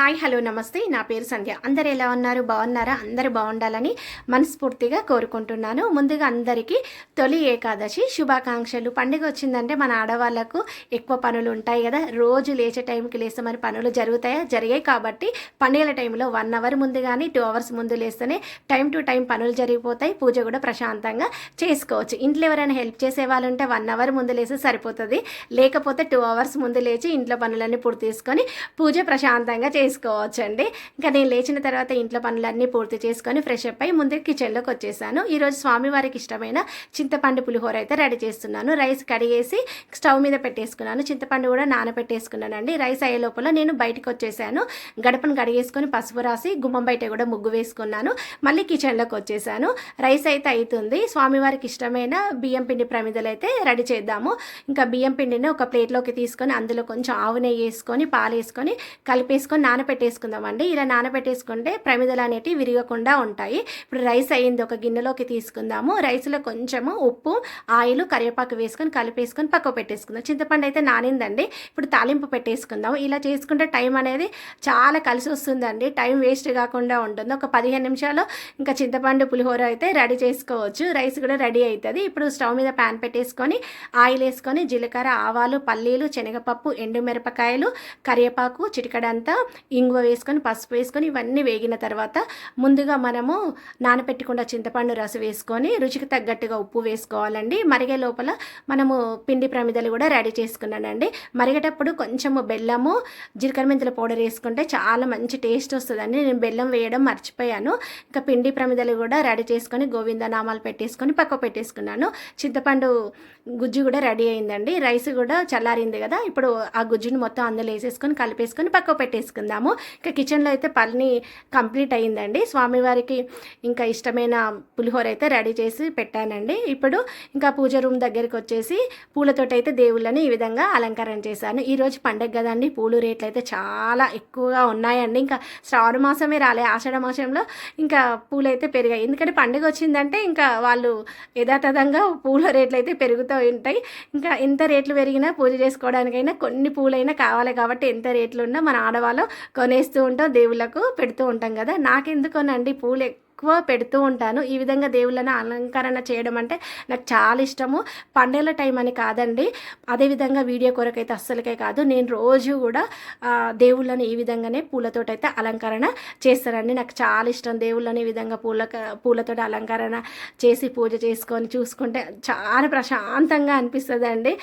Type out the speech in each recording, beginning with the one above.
Hi hello నమస్తే. నా పేరు సంధ్య. అందరు ఎలా ఉన్నారు? బాగున్నారా? అందరూ బాగుండాలని మనస్ఫూర్తిగా కోరుకుంటున్నాను. ముందుగా అందరికీ తొలి ఏకాదశి శుభాకాంక్షలు. పండుగ వచ్చిందంటే మన ఆడవాళ్ళకు ఎక్కువ పనులు ఉంటాయి కదా. రోజు లేచే టైంకి లేస్తే మరి పనులు జరుగుతాయా? జరిగాయి కాబట్టి పండుగల టైంలో వన్ అవర్ ముందు కానీ టూ అవర్స్ ముందు లేస్తేనే టైం టు టైం పనులు జరిగిపోతాయి. పూజ కూడా ప్రశాంతంగా చేసుకోవచ్చు. ఇంట్లో ఎవరైనా హెల్ప్ చేసే వాళ్ళు ఉంటే వన్ అవర్ ముందు లేస్తే సరిపోతుంది. లేకపోతే టూ అవర్స్ ముందు లేచి ఇంట్లో పనులన్నీ పూర్తి చేసుకొని పూజ ప్రశాంతంగా చేసుకోవచ్చండి. ఇంకా నేను లేచిన తర్వాత ఇంట్లో పనులన్నీ పూర్తి చేసుకొని ఫ్రెష్ అప్ అయి ముందు కిచెన్లోకి వచ్చేసాను. ఈరోజు స్వామివారికి ఇష్టమైన చింతపండు పులిహోర అయితే రెడీ చేస్తున్నాను. రైస్ కడిగేసి స్టవ్ మీద పెట్టేసుకున్నాను. చింతపండు కూడా నానబెట్టేసుకున్నానండి రైస్ అయ్యే లోపల నేను బయటకు వచ్చేసాను. గడపను కడిగేసుకొని పసుపు రాసి గుమ్మం బయట కూడా ముగ్గు వేసుకున్నాను. మళ్ళీ కిచెన్లోకి వచ్చేసాను. రైస్ అయితే అవుతుంది స్వామివారికి ఇష్టమైన బియ్యం పిండి ప్రమిదలు అయితే రెడీ చేద్దాము. ఇంకా బియ్యం పిండిని ఒక ప్లేట్లోకి తీసుకొని అందులో కొంచెం ఆవు నెయ్యి వేసుకొని పాలు వేసుకొని కలిపేసుకొని నానబెట్టేసుకుందామండి ఇలా నానబెట్టేసుకుంటే ప్రమిదలు అనేటివి విరగకుండా ఉంటాయి. ఇప్పుడు రైస్ అయ్యింది ఒక గిన్నెలోకి తీసుకుందాము. రైస్లో కొంచెము ఉప్పు ఆయిల్ కరివేపాకు వేసుకొని కలిపేసుకొని పక్క పెట్టేసుకుందాం. చింతపండు అయితే నానిందండి. ఇప్పుడు తాలింపు పెట్టేసుకుందాం ఇలా చేసుకుంటే టైం అనేది చాలా కలిసి వస్తుందండి. టైం వేస్ట్ కాకుండా ఉంటుంది. ఒక పదిహేను నిమిషాలు ఇంకా చింతపండు పులిహోర అయితే రెడీ చేసుకోవచ్చు. రైస్ కూడా రెడీ అవుతుంది. ఇప్పుడు స్టవ్ మీద ప్యాన్ పెట్టేసుకొని ఆయిల్ వేసుకొని జీలకర్ర ఆవాలు పల్లీలు శనగపప్పు ఎండుమిరపకాయలు కరివేపాకు చిటికడంతా ఇంగువ వేసుకొని పసుపు వేసుకొని ఇవన్నీ వేగిన తర్వాత ముందుగా మనము నానపెట్టుకున్న చింతపండు రసం వేసుకొని రుచికి తగ్గట్టుగా ఉప్పు వేసుకోవాలండి. మరిగే లోపల మనము పిండి ప్రమిదలు కూడా రెడీ చేసుకున్నానండి. మరిగేటప్పుడు కొంచెము బెల్లము జీలకర్ర మెంతుల పౌడర్ వేసుకుంటే చాలా మంచి టేస్ట్ వస్తుందండి. నేను బెల్లం వేయడం మర్చిపోయాను. ఇంకా పిండి ప్రమిదలు కూడా రెడీ చేసుకొని గోవింద నామాలు పెట్టేసుకొని పక్క పెట్టేసుకున్నాను. చింతపండు గుజ్జు కూడా రెడీ అయిందండి. రైస్ కూడా చల్లారింది కదా ఇప్పుడు ఆ గుజ్జుని మొత్తం అందులో వేసేసుకొని కలిపేసుకొని పక్క పెట్టేసుకుందాము ఇంకా కిచెన్లో అయితే పని కంప్లీట్ అయిందండి స్వామివారికి ఇంకా ఇష్టమైన పులిహోర అయితే రెడీ చేసి పెట్టానండి. ఇప్పుడు ఇంకా పూజ రూమ్ దగ్గరికి వచ్చేసి పూలతోటి అయితే దేవుళ్ళని ఈ విధంగా అలంకరణ చేశాను. ఈరోజు పండగ కదండి పూలు రేట్లు అయితే చాలా ఎక్కువగా ఉన్నాయండి. ఇంకా శ్రావణ మాసమే రాలే ఆషాఢ మాసంలో ఇంకా పూలు అయితే పెరిగాయి. ఎందుకంటే పండుగ వచ్చిందంటే ఇంకా వాళ్ళు యథాతథంగా పూల రేట్లు అయితే పెరుగుతూ ఉంటాయి. ఇంకా ఎంత రేట్లు పెరిగినా పూజ చేసుకోవడానికైనా కొన్ని పూలైనా కావాలి కాబట్టి ఎంత రేట్లు ఉన్నా మన ఆడవాళ్ళం కొనేస్తూ ఉంటాం దేవుళ్ళకు పెడుతూ ఉంటాం కదా. నాకెందుకోనండి పూలు ఎక్కువ పెడుతూ ఉంటాను. ఈ విధంగా దేవుళ్ళని అలంకరణ చేయడం అంటే నాకు చాలా ఇష్టము. పండగల టైం అని కాదండి. అదేవిధంగా వీడియో కొరకైతే అస్సలకే కాదు. నేను రోజు కూడా దేవుళ్ళని ఈ విధంగానే పూలతోటైతే అలంకరణ చేస్తానండి. నాకు చాలా ఇష్టం దేవుళ్ళని ఈ విధంగా పూల పూలతో అలంకరణ చేసి పూజ చేసుకొని చూసుకుంటే చాలా ప్రశాంతంగా అనిపిస్తుంది అండి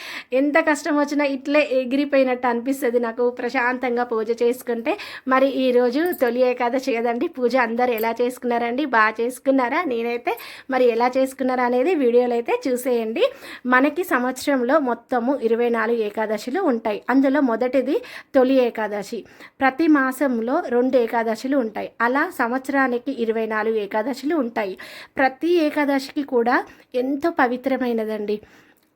ఎంత కష్టం వచ్చినా ఇట్లే ఎగిరిపోయినట్టు అనిపిస్తుంది నాకు ప్రశాంతంగా పూజ చేసుకుంటే. మరి ఈరోజు తొలి ఏకాదశి కదండి. పూజ అందరు ఎలా చేసుకున్నారండి? బాగా చేసుకున్నారా? నేనైతే మరి ఎలా చేసుకున్నారా అనేది వీడియోలో అయితే చూసేయండి. మనకి సంవత్సరంలో మొత్తము ఇరవై నాలుగు ఏకాదశులు ఉంటాయి. అందులో మొదటిది తొలి ఏకాదశి. ప్రతి మాసంలో రెండు ఏకాదశులు ఉంటాయి. అలా సంవత్సరానికి ఇరవై నాలుగు ఏకాదశులు ఉంటాయి. ప్రతి ఏకాదశికి కూడా ఎంతో పవిత్రమైనదండి.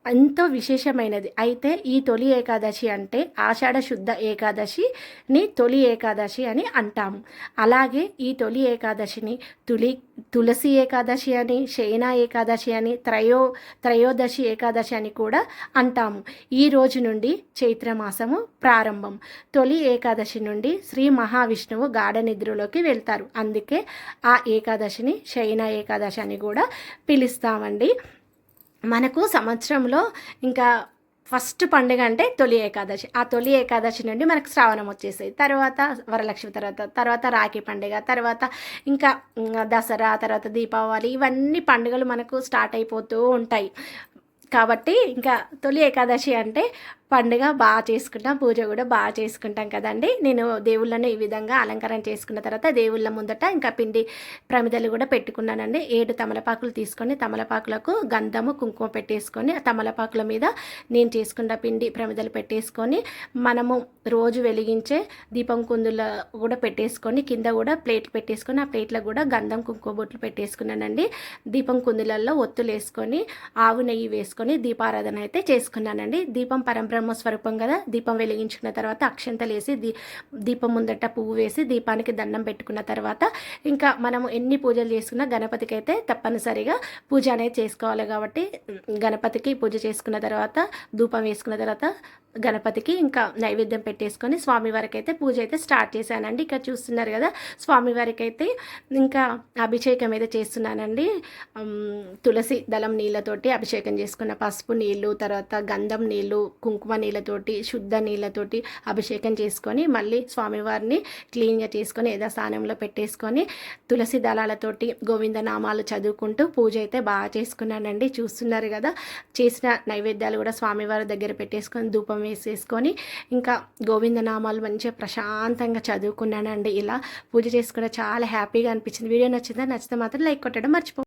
ఎంతో విశేషమైనది. అయితే ఈ తొలి ఏకాదశి అంటే ఆషాఢ శుద్ధ ఏకాదశిని తొలి ఏకాదశి అని అంటాము. అలాగే ఈ తొలి ఏకాదశిని తులి తులసి ఏకాదశి అని శయన ఏకాదశి అని త్రయో త్రయోదశి ఏకాదశి అని కూడా అంటాము. ఈ రోజు నుండి చైత్రమాసము ప్రారంభం. తొలి ఏకాదశి నుండి శ్రీ మహావిష్ణువు గాఢ నిద్రలోకి వెళ్తారు. అందుకే ఆ ఏకాదశిని శయన ఏకాదశి అని కూడా పిలుస్తామండి. మనకు సంవత్సరంలో ఇంకా ఫస్ట్ పండుగ అంటే తొలి ఏకాదశి. ఆ తొలి ఏకాదశి నుండి మనకు శ్రావణం వచ్చేసాయి తర్వాత వరలక్ష్మి తర్వాత తర్వాత రాఖీ పండుగ తర్వాత ఇంకా దసరా తర్వాత దీపావళి ఇవన్నీ పండుగలు మనకు స్టార్ట్ అయిపోతూ ఉంటాయి. కాబట్టి ఇంకా తొలి ఏకాదశి అంటే పండుగ బాగా చేసుకుంటాం పూజ కూడా బాగా చేసుకుంటాం కదండి. నేను దేవుళ్ళను ఈ విధంగా అలంకరణ చేసుకున్న తర్వాత దేవుళ్ళ ముందట ఇంకా పిండి ప్రమిదలు కూడా పెట్టుకున్నానండి. ఏడు తమలపాకులు తీసుకొని తమలపాకులకు గంధము కుంకుమ పెట్టేసుకొని ఆ తమలపాకుల మీద నేను చేసుకున్న పిండి ప్రమిదలు పెట్టేసుకొని మనము రోజు వెలిగించే దీపం కుందుల కూడా పెట్టేసుకొని కింద కూడా ప్లేట్ పెట్టేసుకొని ఆ ప్లేట్లో కూడా గంధం కుంకుమ బొట్లు పెట్టేసుకున్నానండి. దీపం కుందులలో ఒత్తులు వేసుకొని ఆవు నెయ్యి వేసుకొని దీపారాధన అయితే చేసుకున్నానండి. దీపం పరంపర బ్రహ్మస్వరూపం కదా? దీపం వెలిగించుకున్న తర్వాత అక్షంతలు వేసి దీ దీపం ముందట పువ్వు వేసి దీపానికి దండం పెట్టుకున్న తర్వాత ఇంకా మనము ఎన్ని పూజలు చేసుకున్నా గణపతికి అయితే తప్పనిసరిగా పూజ అనేది చేసుకోవాలి కాబట్టి గణపతికి పూజ చేసుకున్న తర్వాత ధూపం వేసుకున్న తర్వాత గణపతికి ఇంకా నైవేద్యం పెట్టేసుకొని స్వామివారికి అయితే పూజ అయితే స్టార్ట్ చేశానండి. ఇక్కడ చూస్తున్నారు కదా స్వామివారికి అయితే ఇంకా అభిషేకం అయితే చేస్తున్నానండి. తులసి దళం నీళ్ళతోటి అభిషేకం చేసుకున్న పసుపు నీళ్ళు తర్వాత గంధం నీళ్ళు కుంకుమ నీళ్ళతోటి శుద్ధ నీళ్ళతోటి అభిషేకం చేసుకొని మళ్ళీ స్వామివారిని క్లీన్గా చేసుకొని ఏదో స్థానంలో పెట్టేసుకొని తులసి దళాలతోటి గోవింద నామాలు చదువుకుంటూ పూజ అయితే బాగా చేసుకున్నానండి. చూస్తున్నారు కదా చేసిన నైవేద్యాలు కూడా స్వామివారి దగ్గర పెట్టేసుకొని ధూపం వేసేసుకొని ఇంకా గోవింద నామాలు మంచిగా ప్రశాంతంగా చదువుకున్నానండి. ఇలా పూజ చేసుకున్న చాలా హ్యాపీగా అనిపించింది. వీడియో నచ్చిందా? నచ్చితే మాత్రం లైక్ కొట్టడం మర్చిపో